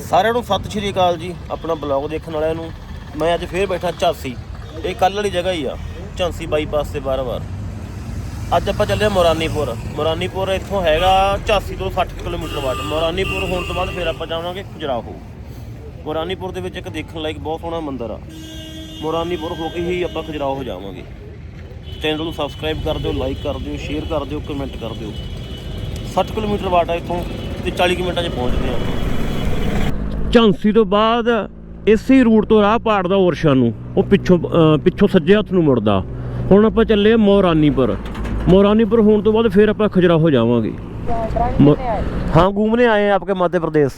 ਸਾਰਿਆਂ ਨੂੰ ਸਤਿ ਸ਼੍ਰੀ ਅਕਾਲ ਜੀ, ਆਪਣਾ ਬਲੌਗ ਦੇਖਣ ਵਾਲਿਆਂ ਨੂੰ। ਮੈਂ ਅੱਜ ਫੇਰ ਬੈਠਾ ਝਾਂਸੀ। ਇਹ ਕੱਲ੍ਹ ਵਾਲੀ ਜਗ੍ਹਾ ਹੀ ਆ, ਝਾਂਸੀ ਬਾਈਪਾਸ ਤੇ ਬਾਰ-ਬਾਰ ਅੱਜ ਆਪਾਂ ਚੱਲੇ ਹਾਂ ਮੋਰਾਨੀਪੁਰ। ਮੋਰਾਨੀਪੁਰ ਇੱਥੋਂ ਹੈਗਾ ਝਾਂਸੀ ਤੋਂ 60 ਕਿਲੋਮੀਟਰ ਬਾਅਦ। ਮੋਰਾਨੀਪੁਰ ਹੋਣ ਤੋਂ ਬਾਅਦ ਫਿਰ ਆਪਾਂ ਜਾਵਾਂਗੇ ਖੁਜਰਾਹੋ। ਮੋਰਾਨੀਪੁਰ ਦੇ ਵਿੱਚ ਇੱਕ ਦੇਖਣ ਲਾਇਕ ਬਹੁਤ ਸੋਹਣਾ ਮੰਦਿਰ ਆ। ਮੋਰਾਨੀਪੁਰ ਹੋ ਕੇ ਹੀ ਆਪਾਂ ਖੁਜਰਾਹੋ ਜਾਵਾਂਗੇ। ਚੈਨਲ ਨੂੰ ਸਬਸਕ੍ਰਾਈਬ ਕਰ ਦਿਓ, ਲਾਈਕ ਕਰ ਦਿਓ, ਸ਼ੇਅਰ ਕਰ ਦਿਓ, ਕਮੈਂਟ ਕਰ ਦਿਓ। 60 ਕਿਲੋਮੀਟਰ ਵਾਟ ਆ ਇੱਥੋਂ ਤੇ 40 ਕੁ ਮਿੰਟਾਂ 'ਚ ਪਹੁੰਚਦੇ ਹਾਂ ਆਪਾਂ। ਝਾਂਸੀ ਤੋਂ ਬਾਅਦ ਇਸੇ ਰੂਟ ਤੋਂ ਰਾਹ ਪਾੜਦਾ ਔਰਸ਼ਾ ਨੂੰ ਉਹ ਪਿੱਛੋਂ ਅਹ ਪਿੱਛੋਂ ਸੱਜੇ ਹੱਥ ਨੂੰ ਮੁੜਦਾ ਹੁਣ ਆਪਾਂ ਚੱਲੇ ਆ ਮੋਰਾਨੀਪੁਰ ਮੋਰਾਨੀਪੁਰ ਹੋਣ ਤੋਂ ਬਾਅਦ ਫਿਰ ਆਪਾਂ ਖਜਰਾਹੋ ਜਾਵਾਂਗੇ म- हाँ घूमने आए हैं आपके मध्य प्रदेश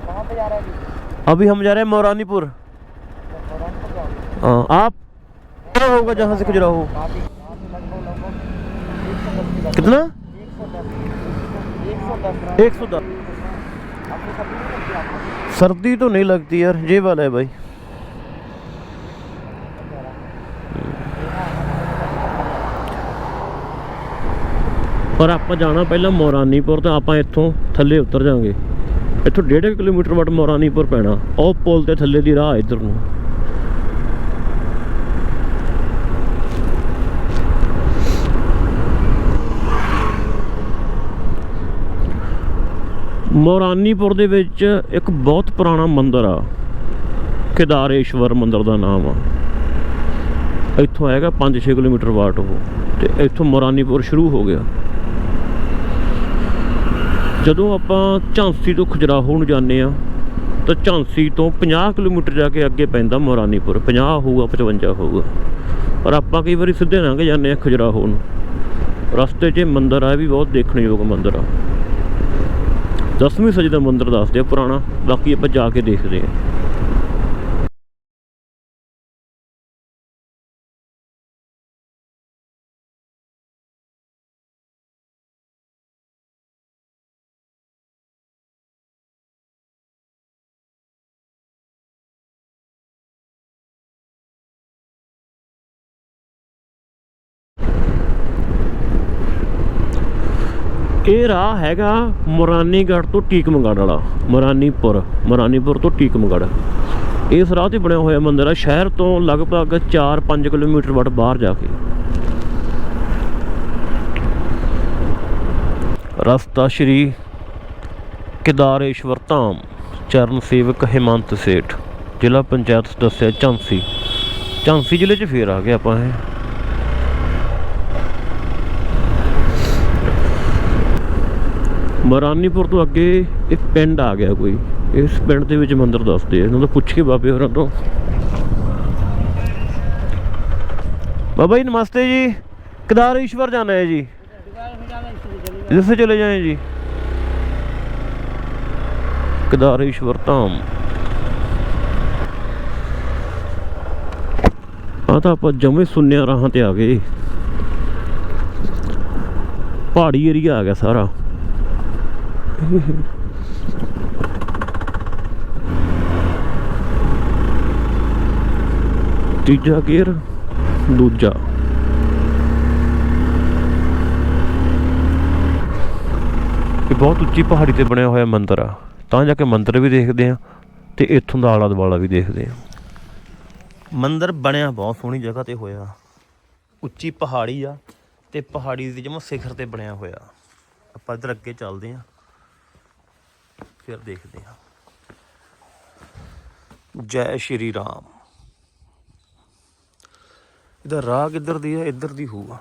कहाँ पे जा रहा है अभी अभी हम जा रहे हैं मौरानीपुर बरहमपुर जाओगे हाँ आप क्या होगा जहाँ से खजुराहो काफ़ी यहाँ से लगभग लगभग एक सौ दस किलोमीटर कितना एक सौ दस एक सौ दस एक सौ दस अपनी सब्जी नहीं लगती आपको सर्दी तो नहीं लगती यार ये वाला है भाई ਪਰ ਆਪਾਂ ਜਾਣਾ ਪਹਿਲਾਂ ਮੋਰਾਨੀਪੁਰ ਤਾਂ ਆਪਾਂ ਇੱਥੋਂ ਥੱਲੇ ਉਤਰ ਜਾਾਂਗੇ ਇੱਥੋਂ 1.5 ਕਿਲੋਮੀਟਰ ਵੱਟ ਮੋਰਾਨੀਪੁਰ ਪੈਣਾ ਉਹ ਪੁਲ ਤੇ ਥੱਲੇ ਦੀ ਰਾਹ ਇੱਧਰ ਨੂੰ ਮੌਰਾਨੀਪੁਰ ਦੇ ਵਿੱਚ ਇੱਕ ਬਹੁਤ ਪੁਰਾਣਾ ਮੰਦਿਰ ਆ। ਕੇਦਾਰੇਸ਼ਵਰ ਮੰਦਿਰ ਦਾ ਨਾਮ ਆ। ਇੱਥੋਂ ਹੈਗਾ 5-6 ਕਿਲੋਮੀਟਰ ਵਾਟ ਉਹ, ਤੇ ਇੱਥੋਂ ਮੋਰਾਨੀਪੁਰ ਸ਼ੁਰੂ ਹੋ ਗਿਆ। ਜਦੋਂ ਆਪਾਂ ਝਾਂਸੀ ਤੋਂ ਖਜਰਾਹੋ ਨੂੰ ਜਾਂਦੇ ਆ ਤਾਂ ਝਾਂਸੀ ਤੋਂ 50 ਕਿਲੋਮੀਟਰ ਜਾ ਕੇ ਅੱਗੇ ਪੈਂਦਾ ਮੋਰਾਨੀਪੁਰ। 50 ਹੋਊਗਾ 55 ਹੋਊਗਾ। ਪਰ ਆਪਾਂ ਕਈ ਵਾਰੀ ਸਿੱਧੇ ਲੰਘ ਜਾਂਦੇ ਆ ਖਜਰਾਹੋ ਨੂੰ। ਰਸਤੇ 'ਚ ਇਹ ਮੰਦਿਰ ਆ, ਇਹ ਵੀ ਬਹੁਤ ਦੇਖਣਯੋਗ ਮੰਦਿਰ ਆ। ਦਸਵੀਂ ਸਦੀ ਦਾ ਮੰਦਿਰ ਦੱਸਦੇ ਆ ਪੁਰਾਣਾ ਬਾਕੀ ਆਪਾਂ ਜਾ ਕੇ ਦੇਖਦੇ ਆ। ਇਹ ਰਾਹ ਹੈਗਾ ਮੁਰਾਨੀਗੜ੍ਹ ਤੋਂ ਟੀਕਮਗੜ੍ਹ ਵਾਲਾ, ਮੁਰਾਨੀਪੁਰ ਮੁਰਾਨੀਪੁਰ ਤੋਂ ਟੀਕਮਗੜ੍ਹ। ਇਸ ਰਾਹ ਤੇ ਬਣਿਆ ਹੋਇਆ ਮੰਦਿਰ ਆ, ਸ਼ਹਿਰ ਤੋਂ ਲਗਭਗ 4-5 ਕਿਲੋਮੀਟਰ ਵੱਟ ਬਾਹਰ ਜਾ ਕੇ। ਰਸਤਾ ਸ਼੍ਰੀ ਕੇਦਾਰੇਸ਼ਵਰ ਧਾਮ, ਚਰਨ ਸੇਵਕ ਹਿਮੰਤ ਸੇਠ, ਜ਼ਿਲ੍ਹਾ ਪੰਚਾਇਤ ਸਦੱਸਿਆ ਝਾਂਸੀ। ਝਾਂਸੀ ਜ਼ਿਲ੍ਹੇ 'ਚ ਫੇਰ ਆ ਗਏ ਆਪਾਂ ਇਹ। ਮਰਾਨੀਪੁਰ ਤੋਂ ਅੱਗੇ ਇੱਕ ਪਿੰਡ ਆ ਗਿਆ ਕੋਈ। ਇਸ ਪਿੰਡ ਦੇ ਵਿੱਚ ਮੰਦਿਰ ਦੱਸਦੇ ਇਹਨਾਂ ਤੋਂ ਪੁੱਛ ਕੇ ਬਾਬੇ ਹੋਰਾਂ ਤੋਂ। ਬਾਬਾ ਜੀ, ਨਮਸਤੇ ਜੀ। ਕਿਦਾਰ ਈਸ਼ਵਰ ਜਾਣਾ ਹੈ ਜੀ? ਜਿੱਥੇ ਚਲੇ ਜਾਏ ਜੀ? ਕਿਦਾਰ ਈਸ਼ਵਰ ਧਾਮ। ਆ ਤਾਂ ਆਪਾਂ ਜਮੇ ਸੁੰਨਿਆ ਰਾਹਾਂ ਤੇ ਆ ਗਏ। ਪਹਾੜੀ ਏਰੀਆ ਆ ਗਿਆ ਸਾਰਾ। ਤੀਜਾ ਗੇਅਰ, ਦੂਜਾ। ਇਹ ਬਹੁਤ ਉੱਚੀ ਪਹਾੜੀ ਤੇ ਬਣਿਆ ਹੋਇਆ ਮੰਦਿਰ ਆ। ਤਾਂ ਜਾ ਕੇ ਮੰਦਿਰ ਵੀ ਦੇਖਦੇ ਆ ਤੇ ਇੱਥੋਂ ਦਾ ਆਲਾ ਦੁਆਲਾ ਵੀ ਦੇਖਦੇ ਆ। ਮੰਦਿਰ ਬਣਿਆ ਬਹੁਤ ਸੋਹਣੀ ਜਗ੍ਹਾ ਤੇ ਹੋਇਆ। ਉੱਚੀ ਪਹਾੜੀ ਆ ਤੇ ਪਹਾੜੀ ਦੀ ਜਮਾ ਸਿਖਰ ਤੇ ਬਣਿਆ ਹੋਇਆ। ਆਪਾਂ ਇੱਧਰ ਅੱਗੇ ਚੱਲਦੇ ਆ। ਫਿਰ ਦੇਖਦੇ ਹਾਂ। ਜੈ ਸ਼੍ਰੀ ਰਾਮ। ਇਹਦਾ ਰਾਹ ਕਿੱਧਰ ਦੀ ਹੈ, ਇੱਧਰ ਦੀ ਹੋਊਗਾ।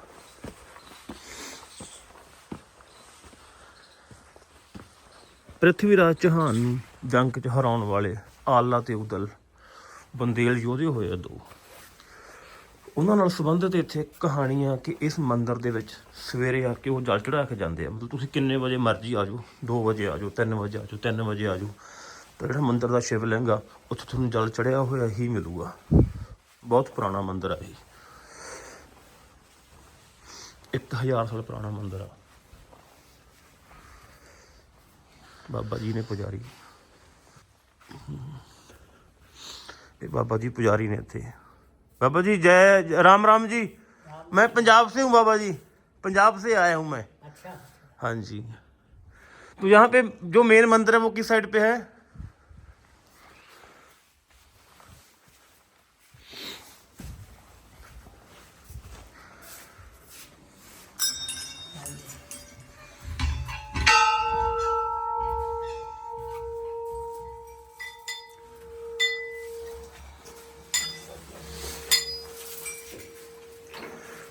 ਪ੍ਰਿਥਵੀ ਰਾਜ ਚੌਹਾਨ ਨੂੰ ਜੰਗ 'ਚ ਹਰਾਉਣ ਵਾਲੇ ਆਲਾ ਤੇ ਉਦਲ ਬੰਦੇਲ ਯੋਧੇ ਹੋਏ ਆ ਦੋ। ਉਹਨਾਂ ਨਾਲ ਸੰਬੰਧਿਤ ਇੱਥੇ ਇੱਕ ਕਹਾਣੀ ਆ ਕਿ ਇਸ ਮੰਦਿਰ ਦੇ ਵਿੱਚ ਸਵੇਰੇ ਆ ਕੇ ਉਹ ਜਲ ਚੜਾ ਕੇ ਜਾਂਦੇ ਆ। ਮਤਲਬ ਤੁਸੀਂ ਕਿੰਨੇ ਵਜੇ ਮਰਜ਼ੀ ਆ ਜਾਓ 2 ਵਜੇ ਆ ਜਾਓ 3 ਵਜੇ ਆ ਜਾਓ 3 ਵਜੇ ਆ ਜਾਓ। ਤਾਂ ਜਿਹੜਾ ਮੰਦਿਰ ਦਾ ਸ਼ਿਵ ਲਿੰਗ ਆ, ਉੱਥੇ ਤੁਹਾਨੂੰ ਜਲ ਚੜਿਆ ਹੋਇਆ ਹੀ ਮਿਲੂਗਾ। ਬਹੁਤ ਪੁਰਾਣਾ ਮੰਦਿਰ ਆ ਇਹ। 1000 ਸਾਲ ਪੁਰਾਣਾ ਮੰਦਿਰ ਆ। ਬਾਬਾ ਜੀ ਨੇ ਪੁਜਾਰੀ। ਇਹ ਬਾਬਾ ਜੀ ਪੁਜਾਰੀ ਨੇ ਇੱਥੇ। बाबा जी जय राम राम जी। मैं पंजाब से हूँ बाबा जी। पंजाब से आया हूँ मैं। अच्छा। हाँ जी। तो यहाँ पे जो मेन मंदिर है वो किस साइड पे है?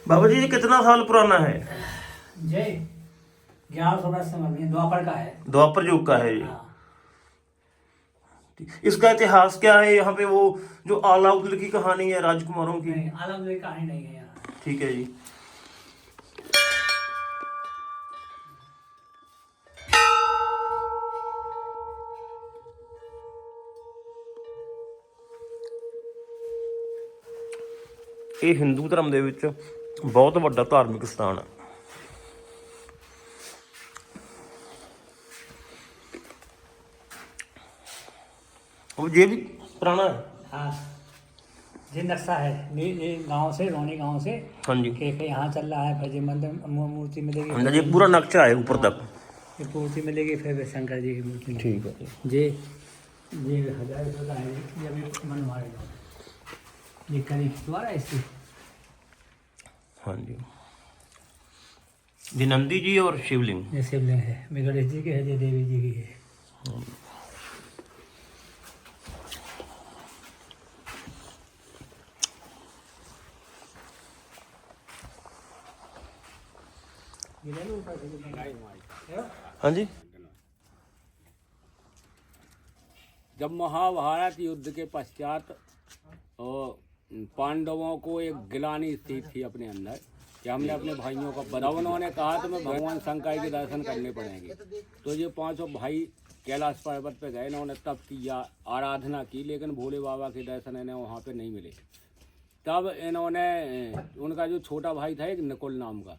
बाबा जी ये कितना साल पुराना है जय ग्यारह सौ वर्ष समझ द्वापर का है द्वापर युग का है ये हाँ। इसका इतिहास क्या है यहाँ पे वो जो आलाउद्दीन की कहानी है राजकुमारों की नहीं अलग अलग कहानी नहीं है यहाँ ठीक है जी ਇਹ ਹਿੰਦੂ ਧਰਮ ਦੇ ਵਿੱਚ ਬਹੁਤ ਵੱਡਾ ਧਾਰਮਿਕ ਸਥਾਨ ਹੈ ਉਹ ਇਹ ਵੀ ਪੁਰਾਣਾ ਹੈ हाँ ये नक्शा है ये ये गांव से रोनी गांव से ਹਾਂਜੀ के के यहाँ चल रहा है फिर ये मंदिर मू- मूर्ति मिलेगी अंदर ये पूरा नक्शा है ऊपर तक ये मूर्ति मिलेगी फिर शंकर जी की मूर्ति मिलेगी। ठीक है ये ये हजार रुपये का है ये अभी मन मारेगा ये करीब द्वारा इसकी हाँ जी। ये नंदी जी और शिवलिंग। ये शिवलिंग है। ये गणेश जी के है ये देवी जी की है। हाँ जी। जब महाभारत युद्ध के पश्चात पांडवों को एक गिलानी स्थिति थी अपने अंदर, कि हमने अपने भाइयों का बना उन्होंने कहा तो मैं भगवान शंकर के दर्शन करने पड़ेंगे। तो ये पाँचों भाई कैलाश पर्वत पे गए, इन्होंने तप किया, आराधना की, लेकिन भोले बाबा के दर्शन इन्हें वहाँ पे नहीं मिले। तब इन्होंने, उनका जो छोटा भाई था, एक नकुल नाम का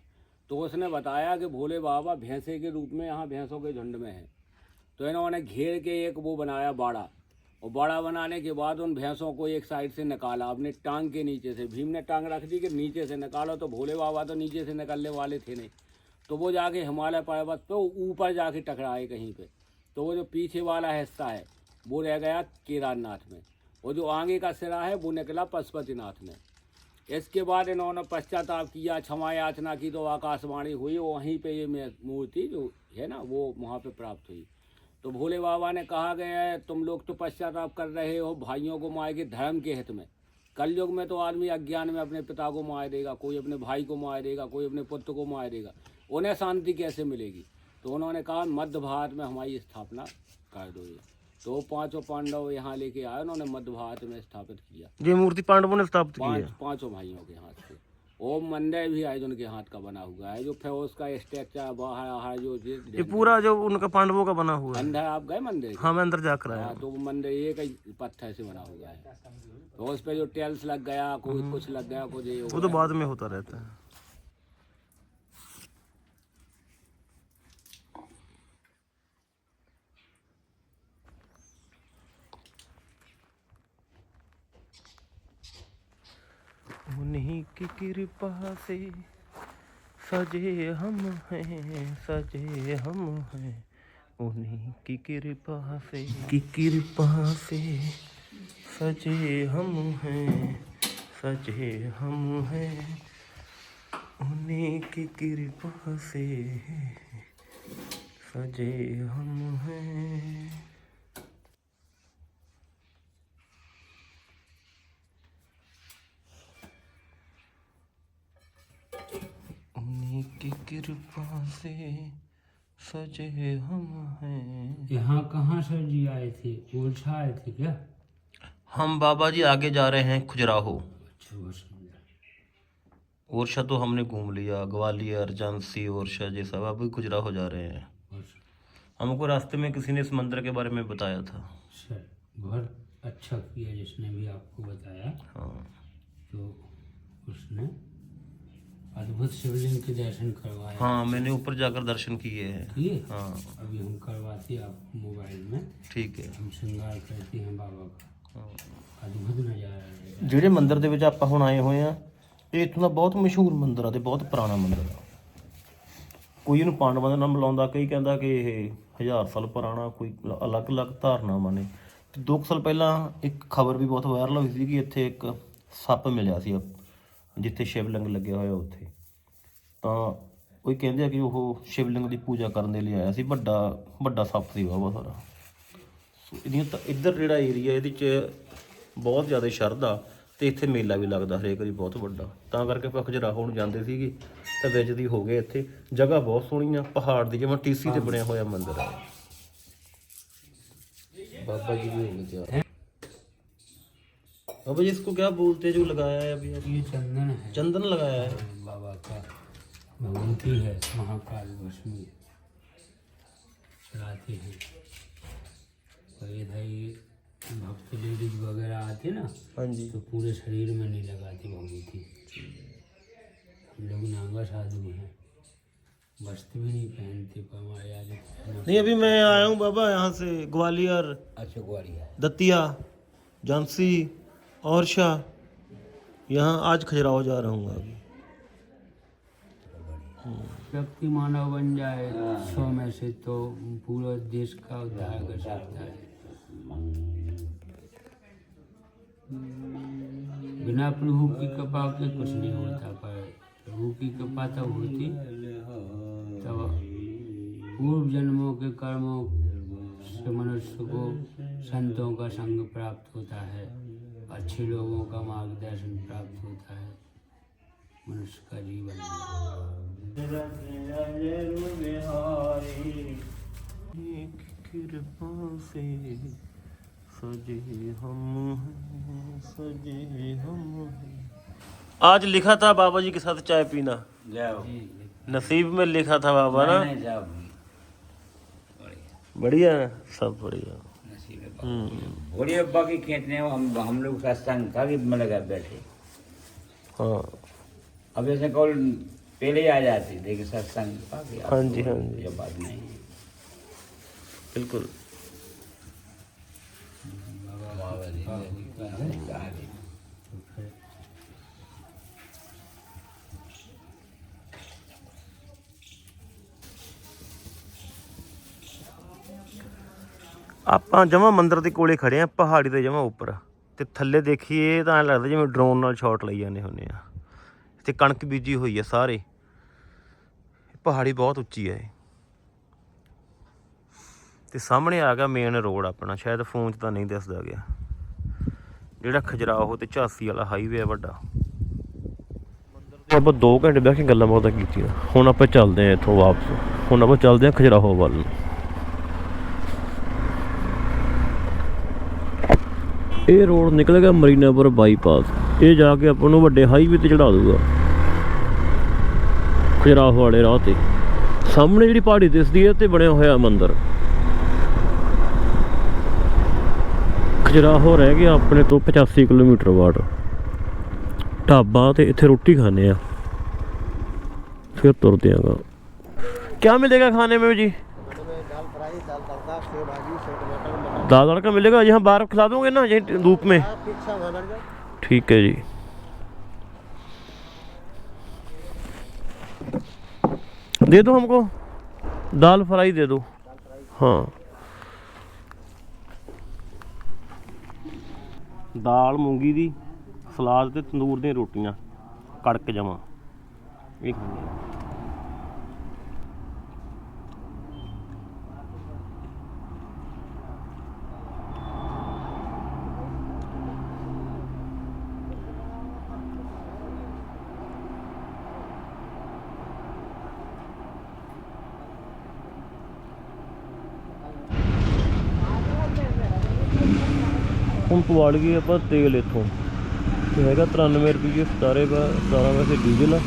तो उसने बताया कि भोले बाबा भैंसे के रूप में, यहाँ भैंसों के झुंड में हैं। तो इन्होंने घेर के एक वो बनाया बाड़ा और बाड़ा बनाने के बाद उन भैंसों को एक साइड से निकाला। अपने टांग के नीचे से। भीम ने टांग रख दी कि नीचे से निकालो तो भोले बाबा तो नीचे से निकलने वाले थे नहीं। तो वो जाके हिमालय पर्वत पे ऊपर जाके टकराए कहीं पे। तो वो जो पीछे वाला हिस्सा है, वो रह गया केदारनाथ में। और जो आगे का सिरा है, वो निकला पशुपतिनाथ में। इसके बाद इन्होंने पश्चाताप किया, क्षमा याचना की तो आकाशवाणी हुई, वहीं पे ये मूर्ति जो है ना, वो वहाँ पे प्राप्त हुई। तो भोले बाबा ने कहा गया है तुम लोग तो पश्चाताप कर रहे हो भाइयों को मारेंगे धर्म के हित में। कलयुग में तो आदमी अज्ञान में अपने पिता को मार देगा कोई अपने भाई को मार देगा कोई अपने पुत्र को मार देगा। उन्हें शांति कैसे मिलेगी? तो उन्होंने कहा मध्य भारत में हमारी स्थापना कर दो ये। तो पाँचों पांडव यहाँ लेके आए उन्होंने मध्य भारत में स्थापित किया। ये मूर्ति पांडवों ने स्थापित की पाँच पाँचों भाइयों के से। ओम मंदिर भी आज उनके हाथ का बना हुआ है जो फिर उसका स्ट्रक्चर बाहर आहार जो ये पूरा जो उनका पांडवों का बना हुआ है। अंदर आप गए मंदिर? हाँ मैं अंदर जाकर आया हाँ तो वो मंदिर एक ही पत्थर से बना हुआ है। तो उस पर जो टेल्स लग गया कोई कुछ लग गया कुछ वो तो। बाद में होता रहता है। उन्हीं की कृपा से सजे हम हैं सजे हम हैं उन्हीं की कृपा से की कृपा से सजे हम हैं सजे हम हैं उन्हीं की कृपा से सजे हम हैं की कृपा से सजे हम हैं। यहाँ कहाँ सर जी आए थे? ओरछा आए थे क्या? हम बाबा जी आगे जा रहे हैं खुजराहो। अच्छा वो समझा ओरछा तो हमने घूम लिया ग्वालियर झांसी ओरछा सब अभी खुजराहो जा रहे हैं। हमको रास्ते में किसी ने इस मंदिर के बारे में बताया था। सर बहुत अच्छा किया जिसने भी आपको बताया। हाँ। तो उसने अद्भुत शिवलिंग के दर्शन करवाए हाँ मैंने ऊपर जाकर दर्शन किए हैं किए हाँ अभी हम करवाते हैं आपको मोबाइल में ਠੀਕ ਹੈ हम श्रृंगार करते हैं बाबा का अद्भुत नज़ारा रहेगा ਜਿਹੜੇ ਮੰਦਿਰ ਦੇ ਵਿੱਚ ਆਪਾਂ ਹੁਣ ਆਏ ਹੋਏ ਆ ਇਹ ਇੱਥੋਂ ਦਾ ਬਹੁਤ ਮਸ਼ਹੂਰ ਮੰਦਿਰ ਆ ਤੇ ਬਹੁਤ ਪੁਰਾਣਾ ਮੰਦਿਰ ਆ ਕੋਈ ਇਹਨੂੰ ਪਾਂਡਵਾਂ ਦੇ ਨਾਲ ਮਿਲਾਉਂਦਾ ਕਈ ਕਹਿੰਦਾ ਕਿ ਇਹ ਹਜ਼ਾਰ ਸਾਲ ਪੁਰਾਣਾ ਕੋਈ ਲ- ਅਲੱਗ-ਅਲੱਗ ਧਾਰਨਾਵਾਂ ਨੇ ਤੇ ਦੋ ਕੁ ਸਾਲ ਪਹਿਲਾਂ ਇੱਕ ਖਬਰ ਵੀ ਬਹੁਤ ਵਾਇਰਲ ਹੋਈ ਸੀ ਕਿ ਇੱਥੇ ਇੱਕ ਸੱਪ ਮਿਲਿਆ ਸੀ ਜਿੱਥੇ ਸ਼ਿਵਲਿੰਗ ਲੱਗਿਆ ਹੋਇਆ ਉੱਥੇ। ਤਾਂ ਕੋਈ ਕਹਿੰਦੇ ਆ ਕਿ ਉਹ ਸ਼ਿਵਲਿੰਗ ਦੀ ਪੂਜਾ ਕਰਨ ਦੇ ਲਈ ਆਇਆ ਸੀ, ਵੱਡਾ ਵੱਡਾ ਸੱਪ ਸੀ ਬਾਬਾ ਸਾਰਾ। ਸੋ ਇਹਦੀਆਂ ਤਾਂ ਇੱਧਰ ਜਿਹੜਾ ਏਰੀਆ ਇਹਦੇ 'ਚ ਬਹੁਤ ਜ਼ਿਆਦਾ ਸ਼ਰਧਾ ਤੇ ਇੱਥੇ ਮੇਲਾ ਵੀ ਲੱਗਦਾ ਹਰੇਕ ਵਾਰੀ ਬਹੁਤ ਵੱਡਾ। ਤਾਂ ਕਰਕੇ ਆਪਾਂ ਖਜਰਾਹੋ ਹੋਣ ਜਾਂਦੇ ਸੀਗੇ, ਤਾਂ ਵਿੱਚ ਦੀ ਹੋ ਗਏ ਇੱਥੇ। ਜਗ੍ਹਾ ਬਹੁਤ ਸੋਹਣੀ ਆ ਪਹਾੜ ਦੀ ਜਿਵੇਂ ਟੀਸੀ ਤੇ ਬਣਿਆ ਹੋਇਆ ਮੰਦਰ ਆ। ਬਾਬਾ ਜੀ ਵੀ ਹੋਣੇ बाबा जी इसको क्या बोलते हैं जो लगाया है अभी? ये चंदन है। चंदन लगाया है। बाबा का भगवती है महाकाल भस्मी चढ़ाते हैं। और ये भक्त लेडीज़ वगैरह आते ना हाँ जी। तो पूरे शरीर में नहीं लगाती भगवती। हम लोग नांगा साधु हैं। वस्त्र भी नहीं पहनते नहीं अभी मैं आया हूँ बाबा यहाँ से ग्वालियर। अच्छा ग्वालियर। दतिया झांसी। और शाह, यहाँ आज खजुराहो जा रहा हूँ अभी। व्यक्ति मानव बन जाए, सौ में से तो पूरा देश का उद्धार कर सकता है। बिना प्रभु की कृपा के कुछ नहीं होता, पर प्रभु की कृपा तब होती, तब पूर्व जन्मों के कर्मों से मनुष्य को संतों का संग प्राप्त होता है। अच्छे लोगों का मार्गदर्शन प्राप्त होता है। मनुष्य का जीवन। कृपा से सजे हम हैं सजे हम हैं। आज लिखा था बाबा जी के साथ चाय पीना। नसीब में लिखा था बाबा ना? बढ़िया। सब बढ़िया। नसीब हम्म, भोले अब्बा की खींचने हम हम लोग सत्संग था कि में लगा बैठे हाँ अब जैसे कॉल पहले ही आ जाती लेकिन सत्संग था कि अब हाँ जी, तो हाँ जी। ये बात नहीं है बिल्कुल ਆਪਾਂ ਜਮਾ ਮੰਦਰ ਦੇ ਕੋਲੇ ਖੜੇ ਆ, ਪਹਾੜੀ ਦੇ ਜਮਾ ਉੱਪਰ। ਤੇ ਥੱਲੇ ਦੇਖੀਏ ਤਾਂ ਐਂ ਲੱਗਦਾ ਜਿਵੇਂ ਡਰੋਨ ਨਾਲ ਸ਼ਾਟ ਲਈ ਜਾਂਦੇ ਹੁੰਦੇ ਆ। ਤੇ ਕਣਕ ਬੀਜੀ ਹੋਈ ਆ ਸਾਰੇ। ਪਹਾੜੀ ਬਹੁਤ ਉੱਚੀ ਹੈ ਇਹ। ਤੇ ਸਾਹਮਣੇ ਆ ਗਿਆ ਮੇਨ ਰੋਡ ਆਪਣਾ, ਸ਼ਾਇਦ ਫੋਨ 'ਚ ਤਾਂ ਨਹੀਂ ਦਿਸਦਾ ਗਿਆ। ਜਿਹੜਾ ਖਜਰਾਹੋ ਤੇ ਝਾਸੀ ਵਾਲਾ ਹਾਈਵੇ ਆ ਵੱਡਾ। ਆਪਾਂ 2 ਘੰਟੇ ਬਹਿ ਕੇ ਗੱਲਾਂ ਬਾਤਾਂ ਕੀਤੀਆਂ। ਹੁਣ ਆਪਾਂ ਚੱਲਦੇ ਆ ਇੱਥੋਂ ਵਾਪਸ। ਹੁਣ ਆਪਾਂ ਚੱਲਦੇ ਆ ਖਜਰਾਹੋ ਵੱਲ ਨੂੰ। ਇਹ ਰੋਡ ਨਿਕਲ ਗਿਆ ਮਰੀਨਾਪੁਰ ਬਾਈਪਾਸ। ਇਹ ਜਾ ਕੇ ਆਪਾਂ ਨੂੰ ਵੱਡੇ ਹਾਈਵੇ ਤੇ ਚੜਾ ਦੂਗਾ ਖਜਰਾਹ ਵਾਲੇ ਰਾਹ ਤੇ। ਸਾਹਮਣੇ ਜਿਹੜੀ ਪਹਾੜੀ ਦਿਸਦੀ ਹੈ ਤੇ ਬਣਿਆ ਹੋਇਆ ਮੰਦਰ। ਮੰਦਿਰ ਖਜਰਾਹੋ ਰਹਿ ਗਿਆ ਆਪਣੇ ਤੋਂ 85 ਕਿਲੋਮੀਟਰ ਬਾਅਦ। ਢਾਬਾ ਤੇ ਇੱਥੇ ਰੋਟੀ ਖਾਣੇ ਆ। ਫਿਰ ਤੁਰਦੇ ਆਂਗਾ। ਕੀ ਮਿਲੇਗਾ ਖਾਣੇ ਮੇਂ ਜੀ? ਦਾਲ ਫਰਾਈ ਦਾਲ दाल तड़का मिलेगा यहाँ बाहर खिला दोगे ना यहीं धूप में आप पीछा वहाँ बैठ जाओ ठीक है जी दे दो हमको दाल फ्राई दे दो हाँ ਦਾਲ ਮੂੰਗੀ ਦੀ ਸਲਾਦ ਤੇ ਤੰਦੂਰ ਦੀਆਂ ਰੋਟੀਆਂ ਕੜਕ ਜਮਾ ਇਹ ਖਾਣੀ ਆ ਹੁਣ ਪਵਾੜ ਗਏ ਆਪਾਂ ਤੇਲ ਇੱਥੋਂ। ਤੇ ਹੈਗਾ 93 ਰੁਪਏ ਸਤਾਰੇ ਦਾ 17 ਵੈਸੇ ਡੀਜ਼ਲ ਆ।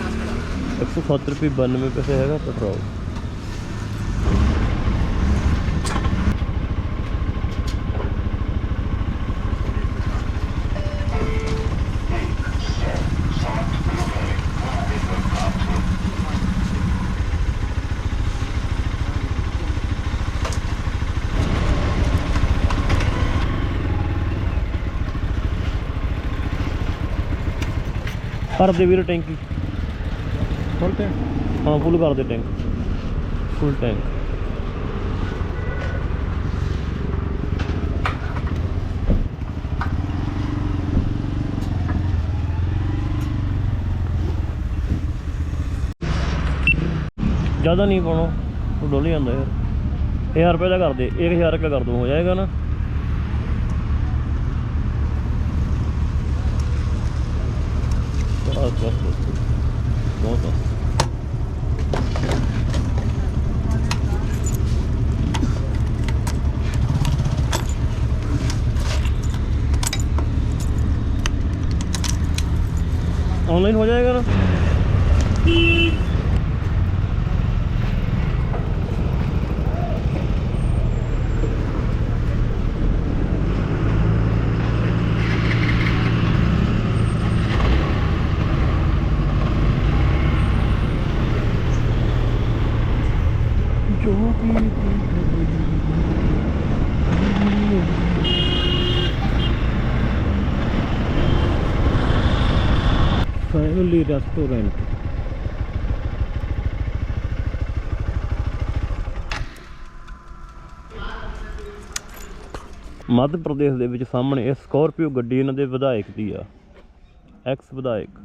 107 ਰੁਪਏ 92 ਪੈਸੇ ਹੈਗਾ ਪੈਟਰੋਲ ਭਰ ਦੇ ਵੀਰ ਟੈਂਕੀ। ਫੁੱਲ ਟੈਂਕ ਹਾਂ ਫੁੱਲ ਕਰ ਦੇ ਟੈਂਕ ਫੁੱਲ ਟੈਂਕ ਜ਼ਿਆਦਾ ਨਹੀਂ ਪਾਉਣਾ ਉਹ ਡੋਲ ਜਾਂਦਾ ਯਾਰ। 1000 ਰੁਪਏ ਦਾ ਕਰ ਦੇ 1000 ਰੁਪਏ ਕਰ ਦੋ ਹੋ ਜਾਏਗਾ ਨਾ। ਬਸ ਬਸ ਬਸ ਬਹੁਤ ਆ ऑनलाइन हो जाएगा ना ਮੱਧ ਪ੍ਰਦੇਸ਼ ਦੇ ਵਿੱਚ ਸਾਹਮਣੇ ਇਹ ਸਕੋਰਪੀਓ ਗੱਡੀ ਇਹਨਾਂ ਦੇ ਵਿਧਾਇਕ ਦੀ ਆ ਐਕਸ ਵਿਧਾਇਕ।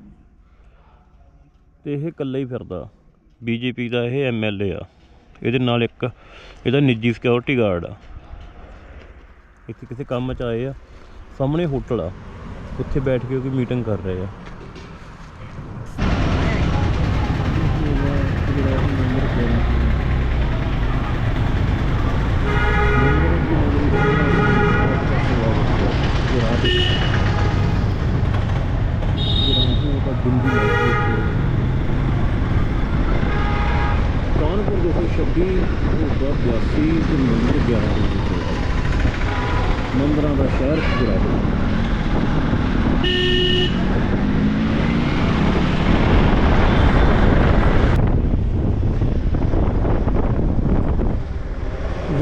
ਤੇ ਇਹ ਇਕੱਲਾ ਹੀ ਫਿਰਦਾ ਬੀਜੇਪੀ ਦਾ ਇਹ ਐਮਐਲਏ ਆ। ਇਹਦੇ ਨਾਲ ਇੱਕ ਇਹਦਾ ਨਿੱਜੀ ਸਿਕਿਉਰਿਟੀ ਗਾਰਡ ਆ। ਇੱਥੇ ਕਿਸੇ ਕੰਮ 'ਚ ਆਏ ਆ, ਸਾਹਮਣੇ ਹੋਟਲ ਆ। ਉੱਥੇ ਬੈਠ ਕੇ ਕੋਈ ਮੀਟਿੰਗ ਕਰ ਰਹੇ ਆ। ਕਾਨਪੁਰ ਦੇ ਤੋਂ 26 ਹੋਗਾ 82 ਤੇ ਨੰਬਰ 11 ਦੇ ਵਿੱਚ ਮੰਦਰਾਂ ਦਾ ਸ਼ਹਿਰ Gujarat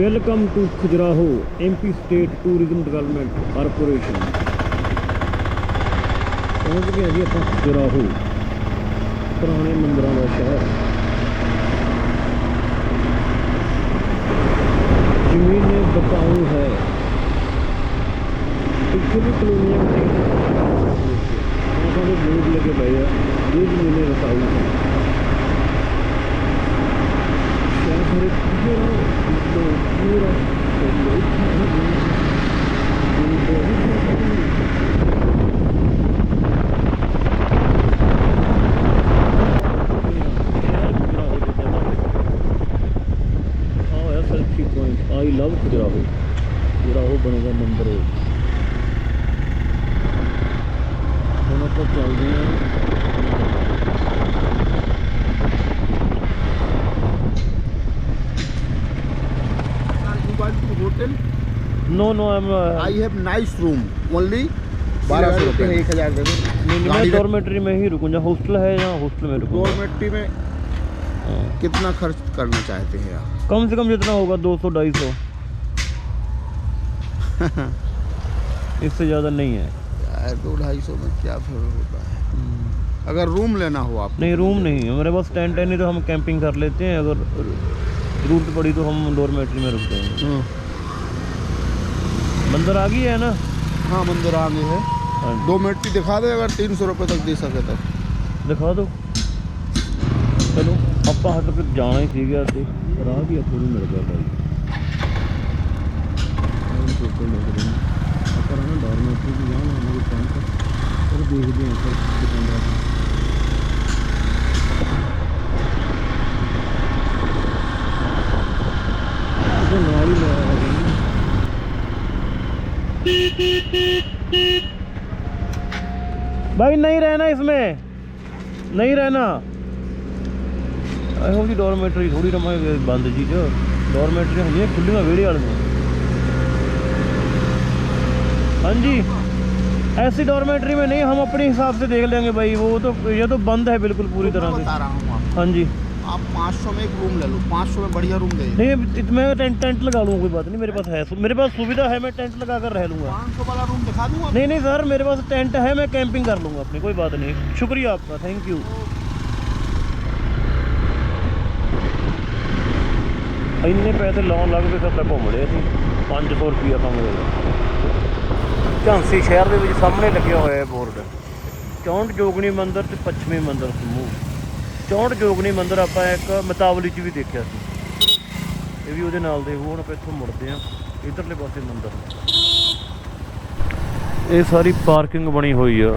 welcome to Khajuraho MP state tourism development corporation ਪਹੁੰਚ ਗਏ ਜੀ ਆਪਾਂ ਖੁਜਰਾਹੋ। ਪੁਰਾਣੇ ਮੰਦਰਾਂ ਦਾ ਸ਼ਹਿਰ। ਜ਼ਮੀਨ ਨੇ ਬਤਾਉ ਹੈ। ਪਿੱਛੇ ਵੀ ਕਲੋਨੀਆਂ ਬਣੀਆਂ ਉਹਨਾਂ ਦੇ ਬੋਰਡ ਲੱਗੇ ਪਏ ਆ ਇਹ ਜ਼ਮੀਨ ਬਤਾਉ ਹੈ। ਸ਼ਹਿਰ ਪੂਰਾ ਪੂਰਾ no I have nice room. Only बारह सौ रुपये। एक हज़ार दे दो मैं डॉर्मेट्री में ही रुकूँ जहाँ हॉस्टल है यहाँ हॉस्टल में रुकूँ। डोरमेट्री में कितना खर्च करना चाहते हैं आप? कम से कम जितना होगा दो सौ ढाई सौ। इससे ज़्यादा नहीं है। यार दो ढाई सौ में क्या फिर होता है? अगर रूम लेना हो आप। नहीं रूम नहीं है। मेरे पास टेंट है नहीं तो हम कैंपिंग कर लेते हैं। अगर ज़रूरत पड़ी तो हम डॉर्मेट्री में रुकते हैं हाँ, मंदिर आ गई है ना हाँ मंदिर आगे है हाँ जी। दो मिनट दिखा दे अगर तीन सौ रुपये तक दे सके तो ਦਿਖਾ ਦਿਓ ਚਲੋ ਆਪਾਂ ਹੱਟ ਫਿਰ ਜਾਣਾ ਹੀ ਸੀਗਾ ਤੇ ਰਾਹ ਵੀ ਇੱਥੋਂ ਨੂੰ ਮਿਲ ਗਿਆ ਬਾਈ ਹੁਣ ਟੋਟਲ ਮਿਲ ਗਏ ਆਪਾਂ ਨਾ ਡਾਰਮੈਟਰੀ ਦੀ ਜਾਣ ਹਮਾਰੇ ਪੰਪ ਉਹ ਦੇਖਦੇ ਹਾਂ ਫਿਰ ਕਿੰਨਾ भाई नहीं रहना इसमें। नहीं रहना। आई होप थोड़ी ना बंद जी। जो डॉर्मेट्री होंगी खुली में वेड़ी वाले हाँ जी। ऐसी डॉर्मेट्री में नहीं हम अपने हिसाब से देख लेंगे भाई वो तो ये तो बंद है बिल्कुल पूरी तरह से। हाँ जी। आप पाँच सौ में एक रूम ले लो पाँच सौ में बढ़िया रूम दे नहीं इत- मैं टेंट टेंट लगा लूँगा कोई बात नहीं मेरे पास है सु- मेरे पास सुविधा है मैं टेंट लगा कर रह लूँगा पाँच सौ वाला रूम दिखा दूँगा नहीं नहीं सर मेरे पास टेंट है मैं कैंपिंग कर लूँगा अपनी कोई बात नहीं शुक्रिया आपका थैंक यू ਇੰਨੇ ਪੈਸੇ ਲਾਉਣ ਲੱਗ ਪਏ ਫਿਰ ਤਾਂ ਘੁੰਮ ਲਏ ਅਸੀਂ 500 ਰੁਪਿਆ ਕੰਮ ਹੋ ਗਿਆ ਝਾਂਸੀ ਸ਼ਹਿਰ ਦੇ ਵਿੱਚ ਸਾਹਮਣੇ ਲੱਗਿਆ ਹੋਇਆ ਹੈ ਬੋਰਡ ਚੌਂਟ ਜੋਗਣੀ ਮੰਦਿਰ ਤੇ ਪੱਛਮੀ ਮੰਦਿਰ ਸਮੂਹ ਚੌਂਡ ਜੋਗਨੀ ਮੰਦਿਰ ਆਪਾਂ ਇੱਕ ਮਤਾਵਲੀ 'ਚ ਵੀ ਦੇਖਿਆ ਸੀ। ਇਹ ਵੀ ਉਹਦੇ ਨਾਲ ਦੇ, ਹੁਣ ਆਪਾਂ ਇੱਥੋਂ ਮੁੜਦੇ ਆ ਇਧਰਲੇ ਪਾਸੇ ਮੰਦਰ। ਇਹ ਸਾਰੀ ਪਾਰਕਿੰਗ ਬਣੀ ਹੋਈ ਆ।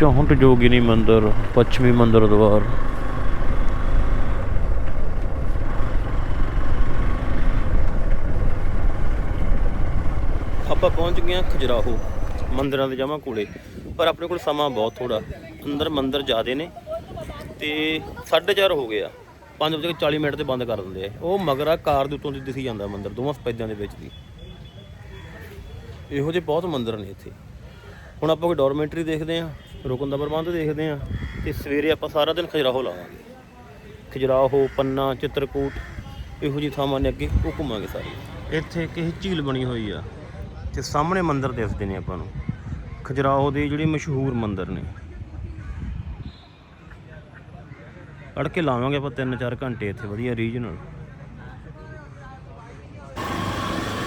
ਚੌਂਟ ਜੋਗਿਨੀ ਮੰਦਿਰ, ਪੱਛਮੀ ਮੰਦਿਰ ਦਵਾਰ। ਆਪਾਂ ਪਹੁੰਚ ਗਏ ਆ ਖਜਰਾਹੋ। ਮੰਦਰਾਂ ਦੇ ਜਾਵਾਂ ਕੋਲੇ। ਪਰ ਆਪਣੇ ਕੋਲ ਸਮਾਂ ਬਹੁਤ ਥੋੜਾ ਅੰਦਰ ਮੰਦਰ ਜ਼ਿਆਦੇ ਨੇ। ਤੇ 4:30 ਹੋ ਗਏ ਆ। 5 ਵਜੇ 40 ਮਿੰਟ ਤੇ ਬੰਦ ਕਰ ਦਿੰਦੇ ਆ। ਉਹ ਮਗਰਾ ਕਾਰ ਦੇ ਉੱਤੋਂ ਦੀ ਦਿਖੀ ਜਾਂਦਾ ਮੰਦਰ। ਦੋਵਾਂ ਸਪੈਦਿਆਂ ਦੇ ਵਿੱਚ ਦੀ। ਇਹੋ ਜਿਹੇ ਬਹੁਤ ਮੰਦਰ ਨੇ ਇੱਥੇ। ਹੁਣ ਆਪਾਂ ਕੋਈ ਡੋਰਮੈਂਟਰੀ ਦੇਖਦੇ ਆ ਰੁਕਣ ਦਾ ਪ੍ਰਬੰਧ ਦੇਖਦੇ ਆ ਤੇ ਸਵੇਰੇ ਆਪਾਂ ਸਾਰਾ ਦਿਨ ਖਜਰਾਹੋ ਲਾਵਾਂਗੇ। ਖਜਰਾਹੋ, ਪੰਨਾ, ਚਿੱਤਰਕੂਟ, ਇਹੋ ਜਿਹੀ ਥਾਵਾਂ ਨੇ ਅੱਗੇ ਉਹ ਘੁੰਮਾਂਗੇ ਸਾਰੇ। ਇੱਥੇ ਇੱਕ ਝੀਲ ਬਣੀ ਹੋਈ ਆ। ਤੇ ਸਾਹਮਣੇ ਮੰਦਿਰ ਦਿਸਦੇ ਨੇ ਆਪਾਂ ਨੂੰ। ਖਜਰਾਹੋ ਦੇ ਜਿਹੜੇ ਮਸ਼ਹੂਰ ਮੰਦਿਰ ਨੇ। ਅੜ ਕੇ ਲਾਵਾਂਗੇ ਆਪਾਂ 3-4 ਘੰਟੇ ਇੱਥੇ, ਵਧੀਆ ਰੀਜਨਲ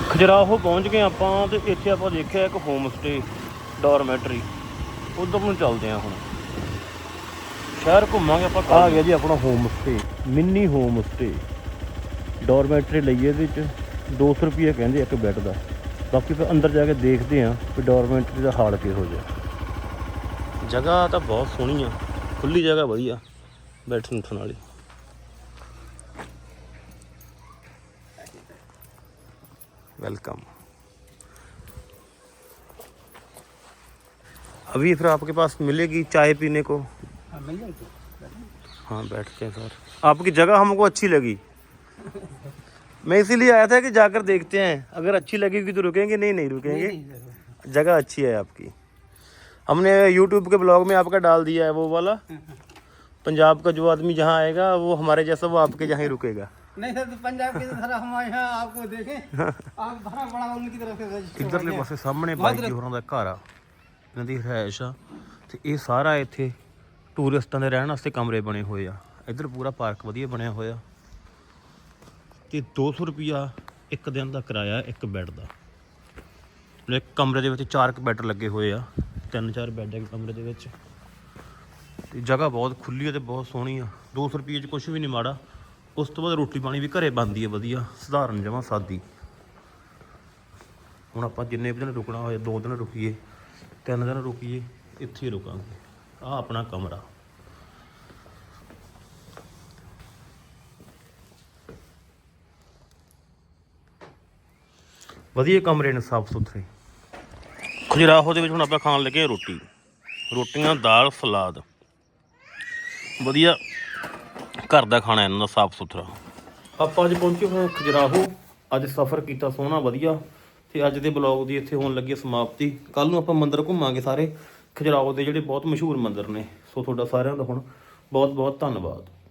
ਖਜਰਾਹੋ ਪਹੁੰਚ ਗਏ ਆਪਾਂ ਤੇ ਇੱਥੇ ਆਪਾਂ ਦੇਖਿਆ ਇੱਕ ਹੋਮ ਸਟੇ ਡੋਰਮੈਟਰੀ ਉਧਰ ਨੂੰ ਚੱਲਦੇ ਆ ਹੁਣ। ਸ਼ਹਿਰ ਘੁੰਮਾਂਗੇ ਆਪਾਂ ਆ ਗਿਆ ਜੀ ਆਪਣਾ home stay mini home stay dormitory ਲਈਏ ਇਹਦੇ ਵਿੱਚ 200 ਰੁਪਏ ਕਹਿੰਦੇ ਇੱਕ ਬੈੱਡ ਦਾ। ਬਾਕੀ ਫਿਰ ਅੰਦਰ ਜਾ ਕੇ ਦੇਖਦੇ ਆ ਕਿ ਡੋਰਮੈਟਰੀ ਦਾ ਹਾਲ ਕਿਹੋ ਜਿਹਾ ਜਗ੍ਹਾ ਤਾਂ ਬਹੁਤ ਸੋਹਣੀ ਆ ਖੁੱਲੀ ਜਗ੍ਹਾ ਵਧੀਆ ਬੈਠਣ ਉੱਠਣ ਵਾਲੀ वेलकम अभी फिर आपके पास मिलेगी चाय पीने को हाँ बैठते हैं सर आपकी जगह हमको अच्छी लगी मैं इसीलिए आया था कि जाकर देखते हैं अगर अच्छी लगेगी तो रुकेंगे नहीं नहीं रुकेंगे जगह अच्छी है आपकी हमने यूट्यूब के ब्लॉग में आपका डाल दिया है वो वाला पंजाब का जो आदमी जहाँ आएगा वो हमारे जैसा वो आपके जहाँ ही रुकेगा नहीं सर तो पंजाब की तरह हमारे यहाँ आपको देखें आप बड़ा बड़ा उनकी तरफ से रजिस्टर ਇਧਰਲੇ ਪਾਸੇ ਸਾਹਮਣੇ ਬਾਈ ਜੀ ਹੋਰਾਂ ਦਾ ਘਰ ਆ ਇਹਨਾਂ ਦੀ ਰਿਹਾਇਸ਼ ਆ ਤੇ ਇਹ ਸਾਰਾ ਇੱਥੇ ਟੂਰਿਸਟਾਂ ਦੇ ਰਹਿਣ ਵਾਸਤੇ ਕਮਰੇ ਬਣੇ ਹੋਏ ਆ ਇੱਧਰ ਪੂਰਾ ਪਾਰਕ ਵਧੀਆ ਬਣਿਆ ਹੋਇਆ ਤੇ 200 ਰੁਪਿਆ ਇੱਕ ਦਿਨ ਦਾ ਕਿਰਾਇਆ, ਇੱਕ ਬੈੱਡ ਦਾ। ਇੱਕ ਕਮਰੇ ਦੇ ਵਿੱਚ ਚਾਰ ਕੁ ਬੈੱਡ ਲੱਗੇ ਹੋਏ ਆ। ਤਿੰਨ ਚਾਰ ਬੈੱਡ ਇੱਕ ਕਮਰੇ ਦੇ ਵਿੱਚ। ਤੇ ਜਗ੍ਹਾ ਬਹੁਤ ਖੁੱਲੀ ਹੈ ਤੇ ਬਹੁਤ ਸੋਹਣੀ ਆ। 200 ਰੁਪਏ 'ਚ ਕੁਝ ਵੀ ਨਹੀਂ ਮਾੜਾ। ਉਸ ਤੋਂ ਬਾਅਦ ਰੋਟੀ ਪਾਣੀ ਵੀ ਘਰੇ ਬਣਦੀ ਹੈ ਵਧੀਆ। ਸਧਾਰਨ ਜਮਾਂ ਸਾਦੀ। ਹੁਣ ਆਪਾਂ ਜਿੰਨੇ ਵੀ ਦਿਨ ਰੁਕਣਾ ਹੋਏ, ਦੋ ਦਿਨ ਰੁਕੀਏ, ਤਿੰਨ ਦਿਨ ਰੁਕੀਏ, ਇੱਥੇ ਹੀ ਰੁਕਾਂਗੇ। ਆ ਆਪਣਾ ਕਮਰਾ। ਵਧੀਆ ਕਮਰੇ ਨੇ, ਸਾਫ਼ ਸੁਥਰੇ। ਖਜਰਾਹੋ ਦੇ ਵਿੱਚ ਹੁਣ ਆਪਾਂ ਖਾਣ ਲੱਗੇ ਹਾਂ ਰੋਟੀ। ਰੋਟੀਆਂ, ਦਾਲ, ਸਲਾਦ। ਵਧੀਆ ਘਰ ਦਾ ਖਾਣਾ ਇਹਨਾਂ ਦਾ, ਸਾਫ਼ ਸੁਥਰਾ। ਆਪਾਂ ਅੱਜ ਪਹੁੰਚੇ ਹੋਏ ਹਾਂ ਖਜਰਾਹੋ। ਅੱਜ ਸਫ਼ਰ ਕੀਤਾ ਸੋਹਣਾ, ਵਧੀਆ। ਤੇ ਅੱਜ ਦੇ ਬਲੌਗ ਦੀ ਇੱਥੇ ਹੋਣ ਲੱਗੀ ਸਮਾਪਤੀ। ਕੱਲ ਨੂੰ ਆਪਾਂ ਮੰਦਿਰ ਘੁੰਮਾਂਗੇ ਸਾਰੇ। ਖਜਰਾਹੋ ਦੇ ਜਿਹੜੇ ਬਹੁਤ ਮਸ਼ਹੂਰ ਮੰਦਿਰ ਨੇ। ਸੋ ਤੁਹਾਡਾ ਸਾਰਿਆਂ ਦਾ ਹੁਣ ਬਹੁਤ ਬਹੁਤ ਧੰਨਵਾਦ।